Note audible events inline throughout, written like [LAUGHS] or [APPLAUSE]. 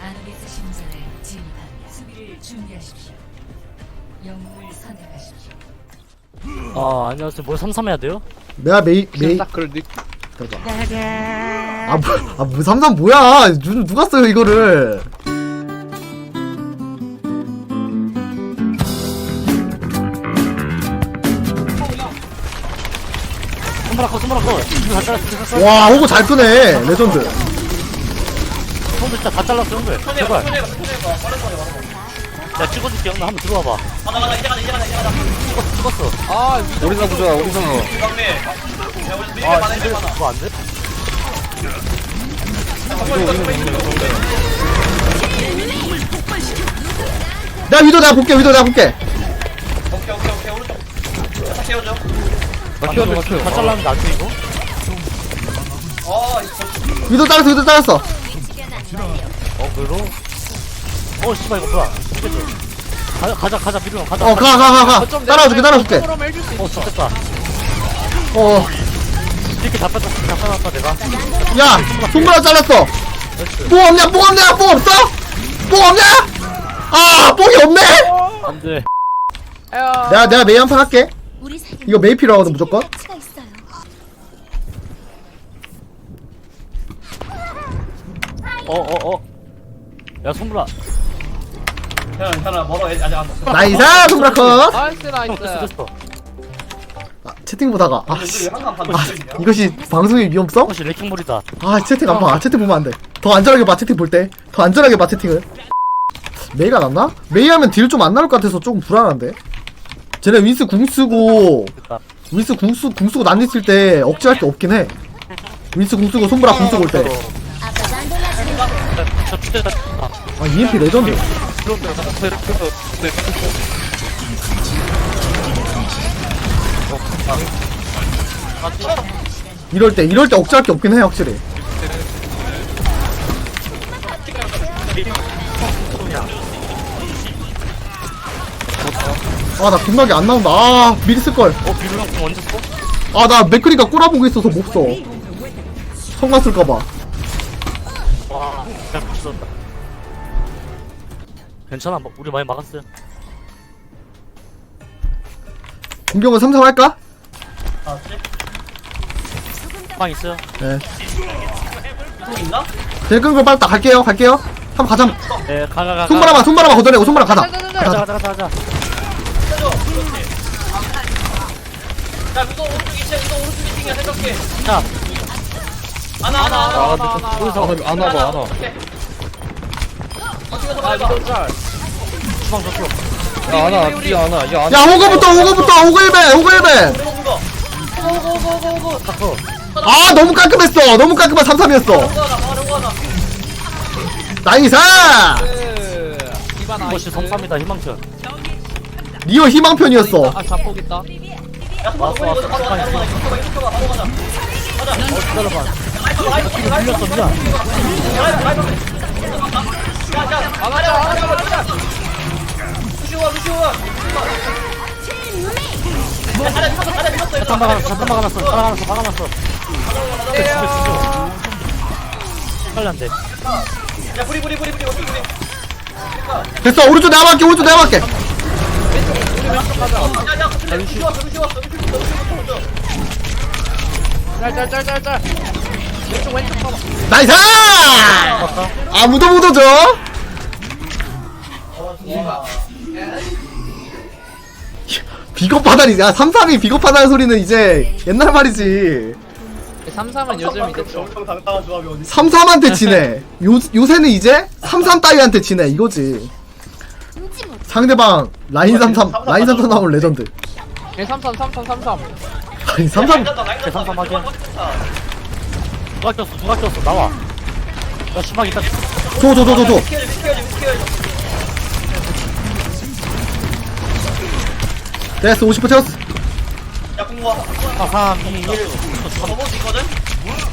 아누비스 신전에 진입합니다. 수비를 준비하십시오. 영웅을 선택하십시오. 아 안녕하세요 뭘 삼삼해야 돼요? 내가 메이 메이 딱 그럴 느 아, 뭐, 아, 뭐, 삼삼 뭐야? 누, 누가 써요, 이거를? 손바닥 손바닥 다 잘랐어 와, 호구 잘 끄네. 레전드. 손들 진짜 다 잘랐어 형들. 제발. 야 찍어줄게 형나 한번 들어와봐. 찍었어 찍었어. 아 오리사 부자 오리사 아 근데 그거 안 돼? 나 위도 내가 볼게, 위도 내가 볼게. 나 키워줘 나 키워 다 잘랐는데 안 돼, 이거? 위도 잘랐어, 위도 잘랐어. 어 그래도? 어 씨발 이거 뭐야 가자 가자 가자 미루형 가자 어, 가, 가, 가, 가. 따라와줄게, 따라와줄게. 어 죽겠다 어, 이렇게 다 뺐다 다 빼놨다 내가 야, 손가락 잘랐어. 뽕 없냐, 뽕 없냐, 뽕 없어? 뽕 없냐? 아, 뽕이 없네? 안돼 내가, 내가 메이 한 판 할게. 우리 사 이거 메이 필요하거든, 무조건. 가치가 있어요. 어어 어 야 손브라 나이스, 손가락 컷. 나이스 됐어 나이스 됐어 아, 채팅 보다가, 아, 씨. 아, 이것이 방송의 위험성? 혹시 레킹볼이다 아 채팅 안 봐. 아, 채팅 보면 안 돼. 더 안전하게 봐 채팅 볼 때. 더 안전하게 봐 채팅을. 메이가 낫나? 메이 하면 딜 좀 안 나올 것 같아서 조금 불안한데. 쟤네 윈스 궁 쓰고 됐다 윈스 궁 쓰, 궁 쓰고 난리 쓸때 억지할 게 없긴 해. 윈스 궁 쓰고 손브라 궁 쓰고 올 때. 아빠가 안 달라지는 거. 저 주제다 아아 EMP 레전드. 이럴 때 이럴 때 억지할 게 없긴 해 확실히. 아나 분각이 안 나온다. 아 미리 쓸 걸. 어 미루형 공 언제 써? 아 나 맥크리가 꼬라보고 있어서 못 써. 성가 쓸까봐. 와 그냥 미쳤다 괜찮아 뭐, 우리 많이 막았어요 공격은 삼삼할까? 빵 있어요 네. 제일 끈거 빨리 딱 갈게요. 갈게요. 한번 가자. 네 가가가 손바람아 손바람아 걷어내고 손바람 가자. 가자 가자. 가자 가자 가자. 자아 오리사 안 와봐 안 와. 주방 줬어 야 안와 뒤에 안와 야야 호그부터 호그부터 호그 1배 호그 1배. 닦어 아 너무 깔끔했어. 너무 깔끔한 삼삼이었어. 나이스. 디바 이것이 나이스. 성과입니다 희망편 리얼 희망편이었어. 아 자폭 있다 왔어 왔어 빵 있어 어 기다려봐 뒤로 밀렸어 미안 잠깐 막아놨어 잠깐 막아놨어 막아놨어 막아놨어 빨리 안돼 됐어 오른쪽 내가 막게 오른쪽 내가 막게. 짤짤짤짤짤 왼쪽 왼쪽 봐봐 나이스. 아 무도 못 오죠. 비겁하다니 야 삼삼이 비겁하다는 소리는 이제 옛날 말이지 삼삼은 요즘 이제 좀 삼삼한테 지네 요, 요새는 이제 삼삼 따위한테 지네 이거지. 상대방 라인 삼삼 라인 삼삼 나오면 레전드. 예, 삼삼 삼삼 삼삼. 아니 삼삼. 대상삼 하게 누가 꼈어? 누가 꼈어? 나와. 야 심하게 있다 줘줘줘줘줘 됐어 50% 채웠어. 4 3 2 1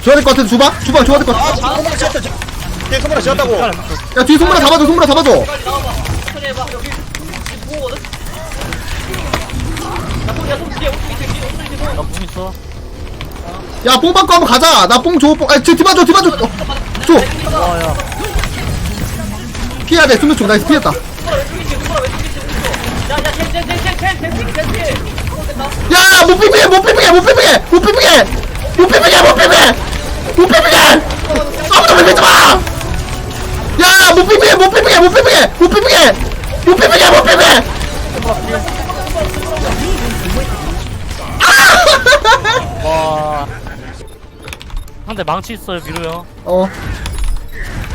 줘야 될 것 같은데 주방? 주방 줘야 될 것 같아 야 뒤에 손가락 잡아줘 손가락 잡아줘. 나 공 있어 야, 뽕 받고 한번 가자. 나 뽕 줘, 뽕. 아, 저 디바 줘, 디바 줘. 어, 줘. 와 야 피해야 돼, 수면 쪽. 나이스, 피했다. 야, 야, 못 비비게, 못 비비게, 못 비비게, 못 비비게, 못 비비게, 못 비비게, 못 비비게. 아무도 비비지 마. 야, 야, 못 비비게, 못 비비게, 못 비비게, 못 비비게, 못 비비게, 못 비비게. 와 상대 망치 있어요 미루 형 어,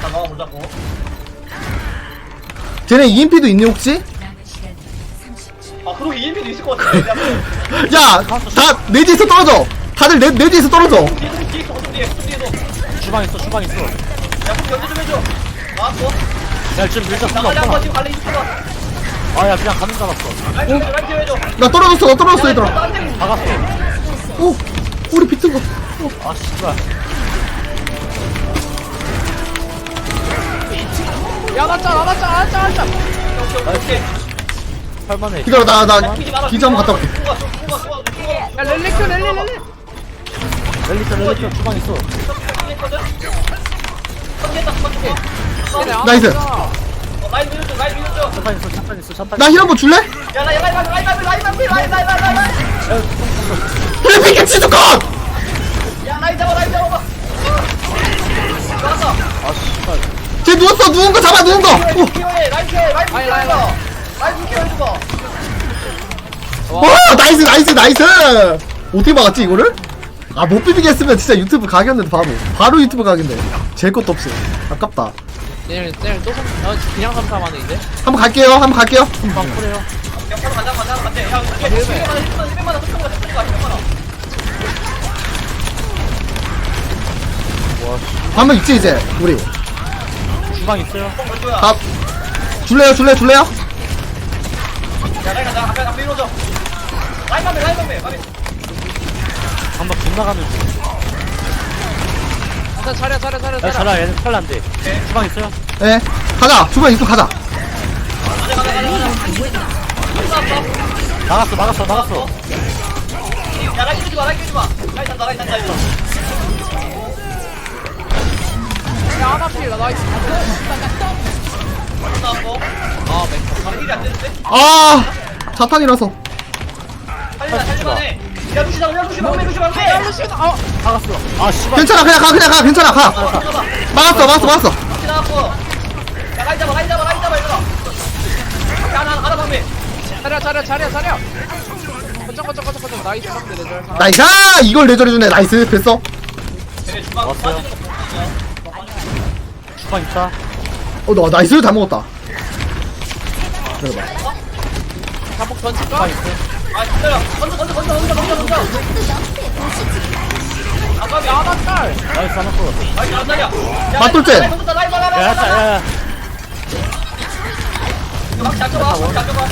다 나와보자고. 쟤네 EMP도 있니 혹시? 남은 시간 30초. 아, 그러게 EMP도 있을 것 같아. [LAUGHS] 야, 다 내 뒤에서 떨어져. 다들 내, 내 뒤에서 떨어져. 뒤에, 뒤에 있어, 좀 뒤에, 좀 뒤에서. 주방 있어 주방 있어 야, 그럼 연주 좀 해줘. 나왔어. 야 지금 밀자 나가자, 한번 없잖아 지금 갈래, 이쪽으로. 아 야 그냥 가는 줄 알았어 라이트 해줘, 라이트 해줘. 나 떨어졌어, 나 떨어졌어, 얘들아. 딴 데. 박았어 오, 우리 비튼 거. 아 씨발 야 나짜 나짜 나짜 나짜 오케이, 오케이. 할만해 기다려, 나, 나 기자 한번 갔다 올게. 야 렐리 켜 렐리 렐리 렐리터 렐리터 주방 있어 했거든? 선택했다, 선택해. 얘네 나이스. 아무나. 어, 라인 밀어줘, 라인 밀어줘. 잠깐 있어 잠깐 있어 잠깐 나힐 한번 줄래? 야, 나, 야, 라인, 라인, 라인, 라인, 라인, 라인, 라인, 라인, 라인, 라인. 블랙핑크 치즈컷! 야, 라인 잡아, 라인 잡아봐. 좋았어. 아 씨발 쟤 누웠어, 누운 거 잡아, 누운 거! 오, 라인 라인. 라인. 오, 나이스, 나이스, 나이스! 어떻게 막았지, 이거를? 아, 못 비비게 했으면 진짜 유튜브 각이었는데, 바로. 바로 유튜브 각인데. 제 것도 없이. 아깝다. 얘네 얘네 또 삼- 어, 그냥 삼삼하네 이제 한번 갈게요, 한번 갈게요. 금방 풀해요 야, 바로 가자, 가자, 가자. 야, 이게 100만 원, 100만 원, 100만 원, 100만 원, 100만 원, 100만 원. 한번 있지, 이제, 우리. 주방 있어요? 가, 줄래요, 줄래요, 줄래요? 야, 라인 가자. 앞에, 앞에 이러죠. 라인 가면, 라인 가면, 가면. 방금 빗나가는 중 일단 차려 차려 차려 야 차려 얘는 탈란데 주방 있어요 예. 가자, 주방 있어, 가자. 가자, 가자, 가자, 나갔어 나갔어 나갔어 야, 라인 끼지 마, 라인 끼지 마. 라인 잔다, 라인 이거. 야 하나 필라 나이스 나왔고. 아 맹. 바로 힐이 안 되는데? 아, 자탄이라서. 살리마, 살리마네. 야, 루시다, 야, 루시 막내, 루시 막내. 야 루시 아 나갔어 아 씨발 괜찮아, 그냥 가, 그냥 가, 괜찮아, 가. 잡아. 막았어, 막았어, 막았어. 루시 나왔고. 야, 라인 잡아, 라인 잡아, 라인 잡아, 얘들아. 야, 하나, 하나 방매. 차려 차려 차려 차려 거점 거점 거점 거점 나이스 상대 레절 나이스! 아, 이걸 내절해주네, 나이스. 됐어. 왔어요. 주방 있다 어, 너 나이스 다 먹었다. 기다려봐. 자폭 던질까? 아, 기다려. 던져, 던져, 던져, 던져, 던져, 던져. 아까비, 아, 하나 딸 나이스 하나 또 라인 안 날려. 야, 봐, 라인 봐, 야. 야야 막 잡혀봐, 막 잡혀봐.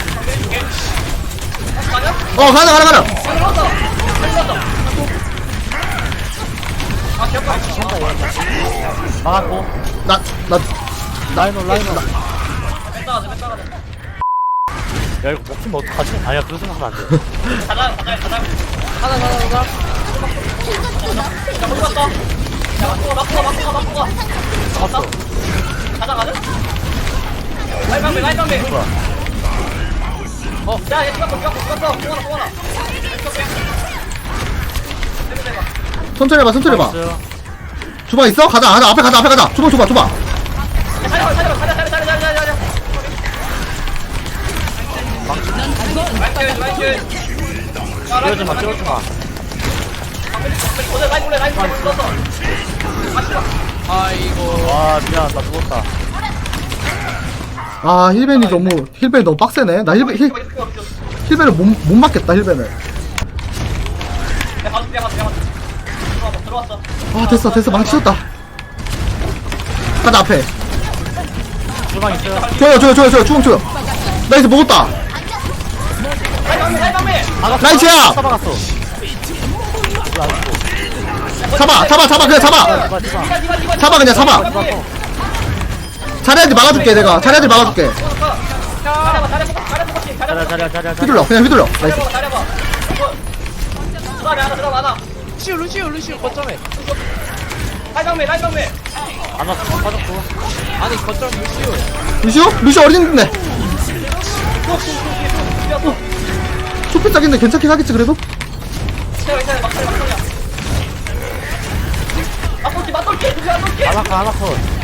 해줄게. 맞아? 어, 가자, 가자, 가자. 잘 들어왔어. 잘 들어왔어. 아, 기억나. 막았고 나, 나, 라이너 라이너 뺐다 가자, 뺐다 가자. 야 이거 먹히면 어떡하지? 아야 그런 생각하면 안돼 가자, 가자, 가자. 하나 하나 하나 야, 먼저 갔다. 야, 맞고 가, 맞고 가, 맞고 가, 맞고 가. 잡았어 가자, 가자. 라인 방배, 라인 방배. 어, 야, 얘 죽었어, 죽었어, 죽었어. 공하나. 해봐. 천천히 해봐, 천천히 해봐. 있어요 주방 있어? 가자, 가자, 앞에 가자, 앞에 가자. 주방, 주방, 주방. 야, 살려봐, 살려봐, 살려, 살려, 살려, 살려, 살려. 라인 킬, 라인 킬. 야, 라인 뛰어주마 킬, 뛰어주마 오늘 라인 몰래, 라인 몰래 불렀어. 아, 싫어. 아이고 와 미안 나 죽었다 아, 힐벤이 너무, 힐벤이 너무 빡세네. 나 힐벤, 힐. 힐벤을 못, 못 맞겠다, 힐벤을. 야, 봐줘, 야, 봐줘. 들어왔어, 들어왔어. 아, 됐어, 됐어. 망치셨다. 가자, 앞에. 주방 있어요 줘요, 줘요, 줘요, 줘요. 주방 줘요. 먹었다. 방배, 라인 방배. 나이스야! 잡아갔어 잡아, 잡아, 잡아, 그냥 잡아. 잡아, 그냥 잡아. 자리한테 막아줄게 내가. 자리한테 막아줄게. 휘둘러 그냥 휘둘러. 나이스. 루시오 루시오 루시오 거점에. 라이방맨 라이방맨. 아니 거점 루시오. 루시오? 루시오 어린데? 초피 딱인데 괜찮긴 하겠지 그래도? 괜찮아 괜찮아 막걸리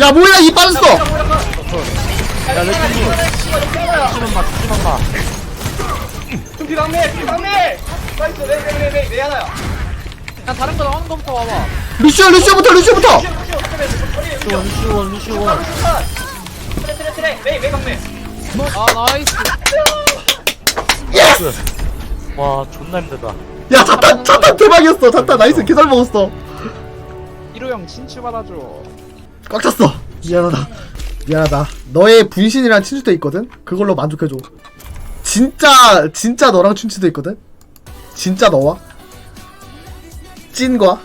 야 뭐야 이 빠졌어 야, 내 친구. 조금만 봐, 조금만 봐. 피 방밀, 피 방밀. 나이스, 네, 네, 네, 네, 네 하나야. 야, 다른 거 나오는 거부터 와봐. 루시오 루시오부터 루시오부터 루시오, 루시오, 루시오, 트레, 트레, 트레, 네, 네 방밀. 아, 나이스. 예스 와, 존나 힘들다. 야 자탄 자탄 대박이었어 자탄 나이스 개잘 먹었어 1호 형 친추 받아줘. 꽉 찼어. 미안하다. 미안하다. 너의 분신이랑 친추도 있거든. 그걸로 만족해줘. 진짜 진짜 너랑 춘추도 있거든. 진짜 너와 찐과